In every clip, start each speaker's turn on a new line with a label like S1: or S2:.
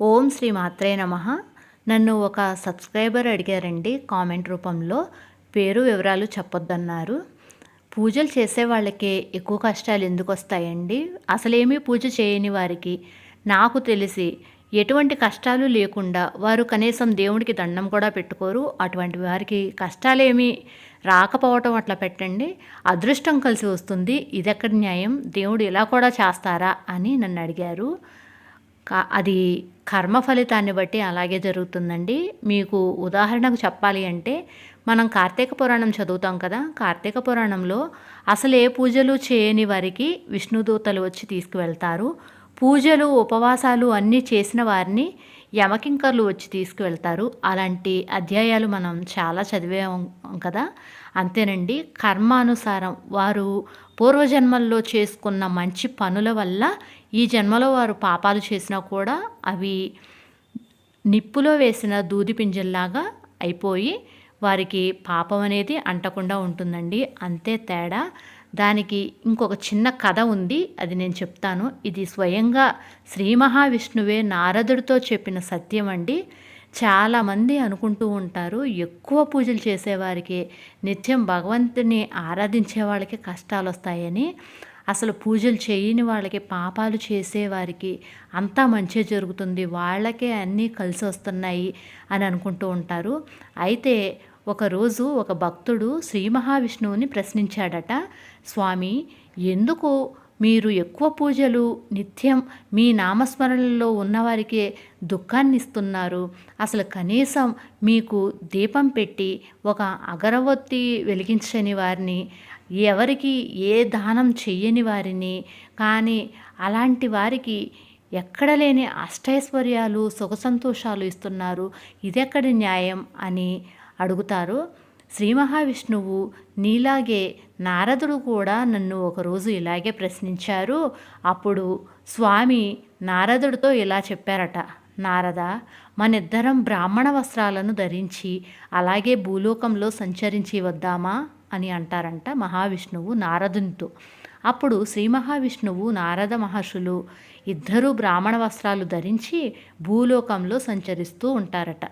S1: ఓం శ్రీ మాత్రే నమ. నన్ను ఒక సబ్స్క్రైబర్ అడిగారండి కామెంట్ రూపంలో. పేరు వివరాలు చెప్పొద్దన్నారు. పూజలు చేసే వాళ్ళకే ఎక్కువ కష్టాలు ఎందుకు వస్తాయండి? అసలేమీ పూజ చేయని వారికి నాకు తెలిసి ఎటువంటి కష్టాలు లేకుండా వారు కనీసం దేవుడికి దండం కూడా పెట్టుకోరు. అటువంటి వారికి కష్టాలేమీ రాకపోవటం అట్లా పెట్టండి. అదృష్టం కలిసి వస్తుంది. ఇదెక్కడ న్యాయం? దేవుడు ఇలా కూడా చేస్తారా అని నన్ను అడిగారు. అది కర్మ ఫలితాన్ని బట్టి అలాగే జరుగుతుందండి. మీకు ఉదాహరణకు చెప్పాలి అంటే మనం కార్తీక పురాణం చదువుతాం కదా కార్తీక పురాణంలో అసలు ఏ పూజలు చేయని వారికి విష్ణుదూతలు వచ్చి తీసుకువెళ్తారు. పూజలు ఉపవాసాలు అన్నీ చేసిన వారిని యమకింకర్లు వచ్చి తీసుకువెళ్తారు. అలాంటి అధ్యాయాలు మనం చాలా చదివాం కదా? అంతేనండి. కర్మానుసారం వారు పూర్వజన్మల్లో చేసుకున్న మంచి పనుల వల్ల ఈ జన్మలో వారు పాపాలు చేసినా కూడా అవి నిప్పులో వేసిన దూది పింజల్లాగా అయిపోయి వారికి పాపం అనేది అంటకుండా ఉంటుందండి. అంతే తేడా. దానికి ఇంకొక చిన్న కథ ఉంది అది నేను చెప్తాను. ఇది స్వయంగా శ్రీ మహావిష్ణువే నారదుడితో చెప్పిన సత్యం అండి. చాలామంది అనుకుంటూ ఉంటారు ఎక్కువ పూజలు చేసేవారికి నిత్యం భగవంతుని ఆరాధించే వాళ్ళకి కష్టాలు వస్తాయని అసలు పూజలు చేయని వాళ్ళకి పాపాలు చేసేవారికి అంతా మంచి జరుగుతుంది. వాళ్ళకే అన్నీ కలిసి వస్తున్నాయి అని అనుకుంటూ ఉంటారు. అయితే ఒకరోజు ఒక భక్తుడు శ్రీ మహావిష్ణువుని ప్రశ్నించాడట స్వామి ఎందుకు మీరు ఎక్కువ పూజలు నిత్యం మీ నామస్మరణలో ఉన్నవారికే దుఃఖాన్ని ఇస్తున్నారు అసలు కనీసం మీకు దీపం పెట్టి ఒక అగరవత్తి వెలిగించని వారిని ఎవరికి ఏ దానం చెయ్యని వారిని కానీ అలాంటి వారికి ఎక్కడ లేని అష్టైశ్వర్యాలు సుఖ సంతోషాలు ఇస్తున్నారు? ఇదెక్కడి న్యాయం? అని అడుగుతారు శ్రీ మహావిష్ణువు నీలాగే నారదుడు కూడా నన్ను ఒకరోజు ఇలాగే ప్రశ్నించారు. అప్పుడు స్వామి నారదుడితో ఇలా చెప్పారట నారద మనిద్దరం బ్రాహ్మణ వస్త్రాలను ధరించి అలాగే భూలోకంలో సంచరించి వద్దామా? అని అంటారంట మహావిష్ణువు నారదునితో. అప్పుడు శ్రీ మహావిష్ణువు నారద మహర్షులు ఇద్దరూ బ్రాహ్మణ వస్త్రాలు ధరించి భూలోకంలో సంచరిస్తూ ఉంటారట.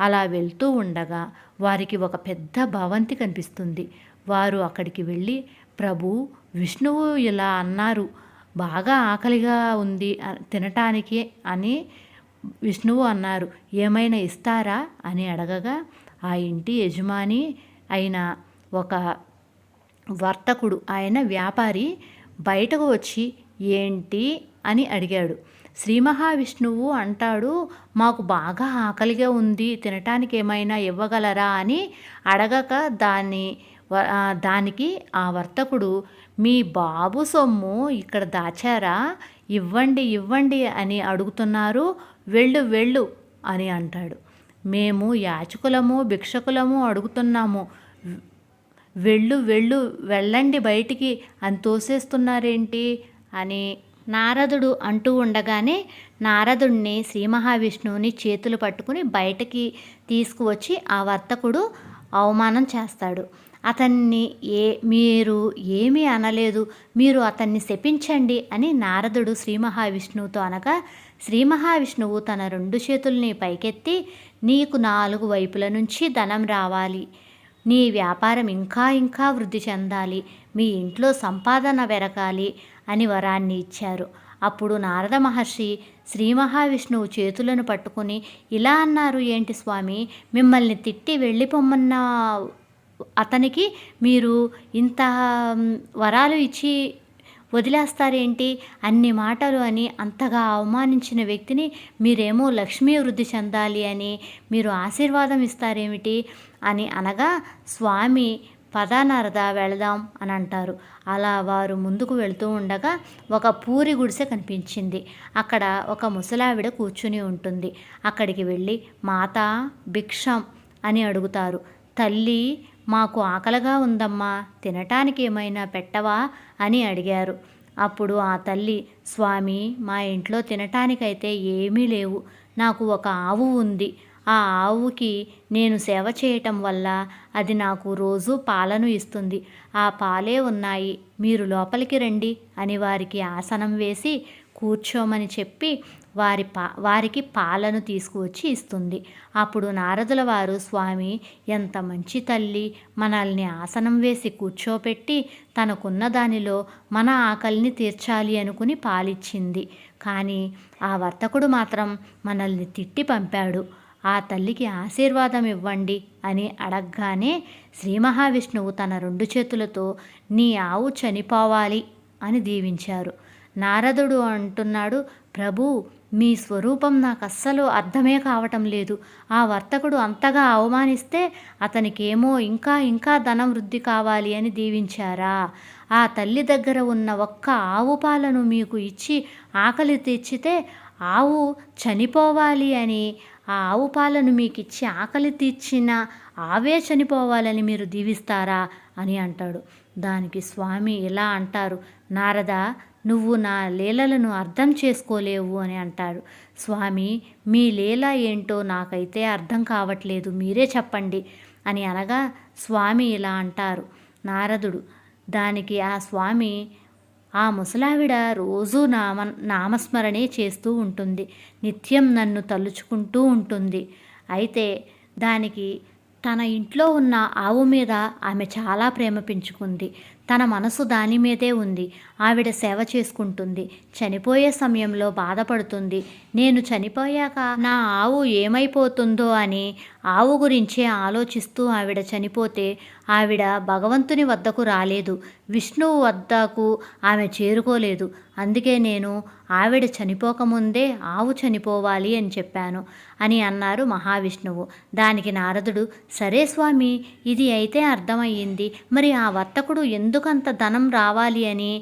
S1: అలా వెళ్తూ ఉండగా వారికి ఒక పెద్ద భవంతి కనిపిస్తుంది. వారు అక్కడికి వెళ్ళి ప్రభు విష్ణువు ఇలా అన్నారు. బాగా ఆకలిగా ఉంది తినటానికి అని విష్ణువు అన్నారు. ఏమైనా ఇస్తారా? అని అడగగా ఆ ఇంటి యజమాని అయిన ఒక వర్తకుడు ఆయన వ్యాపారి బయటకు వచ్చి ఏంటి? అని అడిగాడు. శ్రీ మహావిష్ణువు అంటాడు మాకు బాగా ఆకలిగా ఉంది తినటానికి ఏమైనా ఇవ్వగలరా? అని అడగక దాన్ని దానికి ఆ వర్తకుడు మీ బాబు సొమ్ము ఇక్కడ దాచారా? ఇవ్వండి ఇవ్వండి అని అడుగుతున్నారు. వెళ్ళు వెళ్ళు అని అంటాడు. మేము యాచకులము భిక్షకులము అడుగుతున్నాము. వెళ్ళు వెళ్ళు వెళ్ళండి బయటికి అని తోసేస్తున్నారేంటి? అని నారదుడు అంటూ ఉండగానే నారదుణ్ణి శ్రీ మహావిష్ణువుని చేతులు పట్టుకుని బయటకి తీసుకువచ్చి ఆ వర్తకుడు అవమానం చేస్తాడు. అతన్ని ఏ మీరు ఏమీ అనలేదు. మీరు అతన్ని శపించండి అని నారదుడు శ్రీ మహావిష్ణువుతో అనగా శ్రీ మహావిష్ణువు తన రెండు చేతుల్ని పైకెత్తి నీకు నాలుగు వైపుల నుంచి ధనం రావాలి. నీ వ్యాపారం ఇంకా ఇంకా వృద్ధి చెందాలి. మీ ఇంట్లో సంపాదన పెరగాలి. అని వరాన్ని ఇచ్చారు. అప్పుడు నారద మహర్షి శ్రీ మహావిష్ణువు చేతులను పట్టుకుని ఇలా అన్నారు ఏంటి స్వామి? మిమ్మల్ని తిట్టి వెళ్ళిపోమ్మన్న అతనికి మీరు ఇంత వరాలు ఇచ్చి వదిలేస్తారేంటి? అన్ని మాటలు అని అంతగా అవమానించిన వ్యక్తిని మీరేమో లక్ష్మీ వృద్ధి చెందాలి అని మీరు ఆశీర్వాదం ఇస్తారేమిటి? అని అనగా స్వామి పదానారద వెళదాం అని అంటారు. అలా వారు ముందుకు వెళుతూ ఉండగా ఒక పూరి గుడిసె కనిపించింది. అక్కడ ఒక ముసలావిడ కూర్చుని ఉంటుంది. అక్కడికి వెళ్ళి మాత భిక్షం అని అడుగుతారు. తల్లి మాకు ఆకలిగా ఉందమ్మా తినటానికి ఏమైనా పెట్టవా? అని అడిగారు. అప్పుడు ఆ తల్లి స్వామి మా ఇంట్లో తినటానికైతే ఏమీ లేవు. నాకు ఒక ఆవు ఉంది. ఆ ఆవుకి నేను సేవ చేయటం వల్ల అది నాకు రోజు పాలను ఇస్తుంది. ఆ పాలే ఉన్నాయి. మీరు లోపలికి రండి అని వారికి ఆసనం వేసి కూర్చోమని చెప్పి వారి పా వారికి పాలను తీసుకువచ్చి ఇస్తుంది. అప్పుడు నారదుల వారు స్వామి ఎంత మంచి తల్లి. మనల్ని ఆసనం వేసి కూర్చోపెట్టి తనకున్న దానిలో మన ఆకలిని తీర్చాలి అనుకుని పాలిచ్చింది. కానీ ఆ వర్తకుడు మాత్రం మనల్ని తిట్టి పంపాడు. ఆ తల్లికి ఆశీర్వాదం ఇవ్వండి అని అడగగానే శ్రీ మహావిష్ణువు తన రెండు చేతులతో నీ ఆవు చనిపోవాలి అని దీవించారు. నారదుడు అంటున్నాడు ప్రభు మీ స్వరూపం నాకు అస్సలు అర్థమే కావటం లేదు. ఆ వర్తకుడు అంతగా అవమానిస్తే అతనికేమో ఇంకా ఇంకా ధనం వృద్ధి కావాలి అని దీవించారా. ఆ తల్లి దగ్గర ఉన్న ఒక్క ఆవు పాలను మీకు ఇచ్చి ఆకలి తెచ్చితే ఆవు చనిపోవాలి అని ఆ ఆవు పాలను మీకు ఇచ్చి ఆకలి తీర్చిన ఆవే చనిపోవాలని మీరు దీవిస్తారా అని అంటాడు. దానికి స్వామి ఇలా అంటారు. నారద నువ్వు నా లీలలను అర్థం చేసుకోలేవు అని అంటాడు. స్వామి మీ లీల ఏంటో నాకైతే అర్థం కావట్లేదు మీరే చెప్పండి అని అనగా స్వామి ఇలా అంటారు. నారదుడు దానికి ఆ స్వామి ఆ ముసలావిడ రోజూ నామ నామస్మరణే చేస్తూ ఉంటుంది. నిత్యం నన్ను తలుచుకుంటూ ఉంటుంది. అయితే దానికి తన ఇంట్లో ఉన్న ఆవు మీద ఆమె చాలా ప్రేమ పెంచుకుంది. తన మనసు దాని మీదే ఉంది. ఆవిడ సేవ చేసుకుంటుంది. చనిపోయే సమయంలో బాధపడుతుంది. నేను చనిపోయాక నా ఆవు ఏమైపోతుందో అని ఆవు గురించే ఆలోచిస్తూ ఆవిడ చనిపోతే ఆవిడ భగవంతుని వద్దకు రాలేదు. విష్ణువు వద్దకు ఆమె చేరుకోలేదు. అందుకే నేను ఆవిడ చనిపోకముందే ఆవు చనిపోవాలి అని చెప్పాను అని అన్నారు మహావిష్ణువు. దానికి నారదుడు సరే స్వామి ఇది అయితే అర్థమయ్యింది. మరి ఆ వర్తకుడు ఎందుకంత ధనం రావాలి అని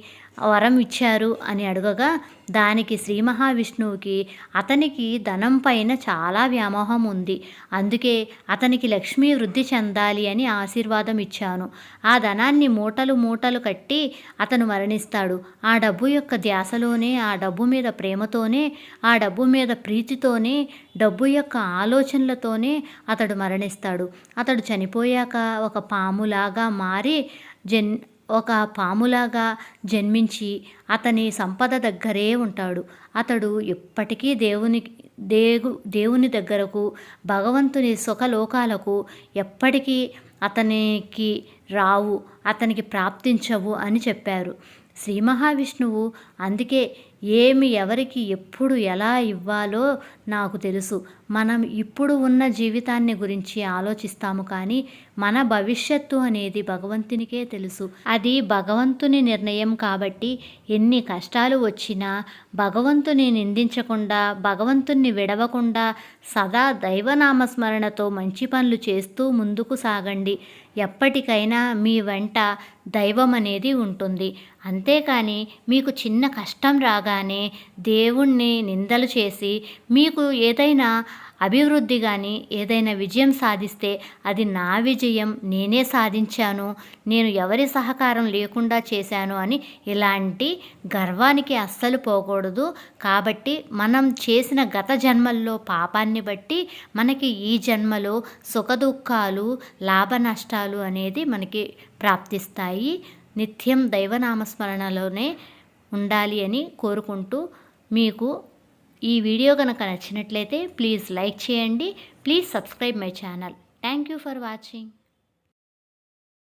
S1: వరం ఇచ్చారు అని అడగగా దానికి శ్రీ మహావిష్ణువుకి అతనికి ధనం పైన చాలా వ్యామోహం ఉంది. అందుకే అతనికి లక్ష్మీ వృద్ధి చెందాలి అని ఆశీర్వాదం ఇచ్చాను. ఆ ధనాన్ని మూటలు మూటలు కట్టి అతను మరణిస్తాడు. ఆ డబ్బు యొక్క ధ్యాసలోనే ఆ డబ్బు మీద ప్రేమతోనే ఆ డబ్బు మీద ప్రీతితోనే డబ్బు యొక్క ఆలోచనలతోనే అతడు మరణిస్తాడు. అతడు చనిపోయాక ఒక పాములాగా మారి జన్ ఒక పాములాగా జన్మించి అతని సంపద దగ్గరే ఉంటాడు. అతడు ఎప్పటికీ దేవుని దేవు దేవుని దగ్గరకు భగవంతుని సుఖలోకాలకు ఎప్పటికీ అతనికి రావు అతనికి ప్రాప్తించవు అని చెప్పారు. శ్రీ మహావిష్ణువు అందుకే ఏమి ఎవరికి ఎప్పుడు ఎలా ఇవ్వాలో నాకు తెలుసు. మనం ఇప్పుడు ఉన్న జీవితాన్ని గురించి ఆలోచిస్తాము కానీ మన భవిష్యత్తు అనేది భగవంతునికే తెలుసు. అది భగవంతుని నిర్ణయం కాబట్టి ఎన్ని కష్టాలు వచ్చినా భగవంతుని నిందించకుండా భగవంతుని విడవకుండా సదా దైవనామస్మరణతో మంచి పనులు చేస్తూ ముందుకు సాగండి. ఎప్పటికైనా మీ వెంట దైవం అనేది ఉంటుంది. అంతేకాని మీకు చిన్న కష్టం రాగానే దేవుణ్ణి నిందలు చేసి మీకు ఏదైనా అభివృద్ధి కానీ ఏదైనా విజయం సాధిస్తే అది నా విజయం నేనే సాధించాను నేను ఎవరి సహకారం లేకుండా చేశాను అని ఇలాంటి గర్వానికి అస్సలు పోకూడదు. కాబట్టి మనం చేసిన గత జన్మల్లో పాపాన్ని బట్టి మనకి ఈ జన్మలో సుఖదుఖాలు లాభ నష్టాలు అనేది మనకి ప్రాప్తిస్తాయి. నిత్యం దైవనామస్మరణలోనే ఉండాలి అని కోరుకుంటూ మీకు ఈ వీడియో కనుక నచ్చినట్లయితే ప్లీజ్ లైక్ చేయండి. Please subscribe my channel. Thank you for watching.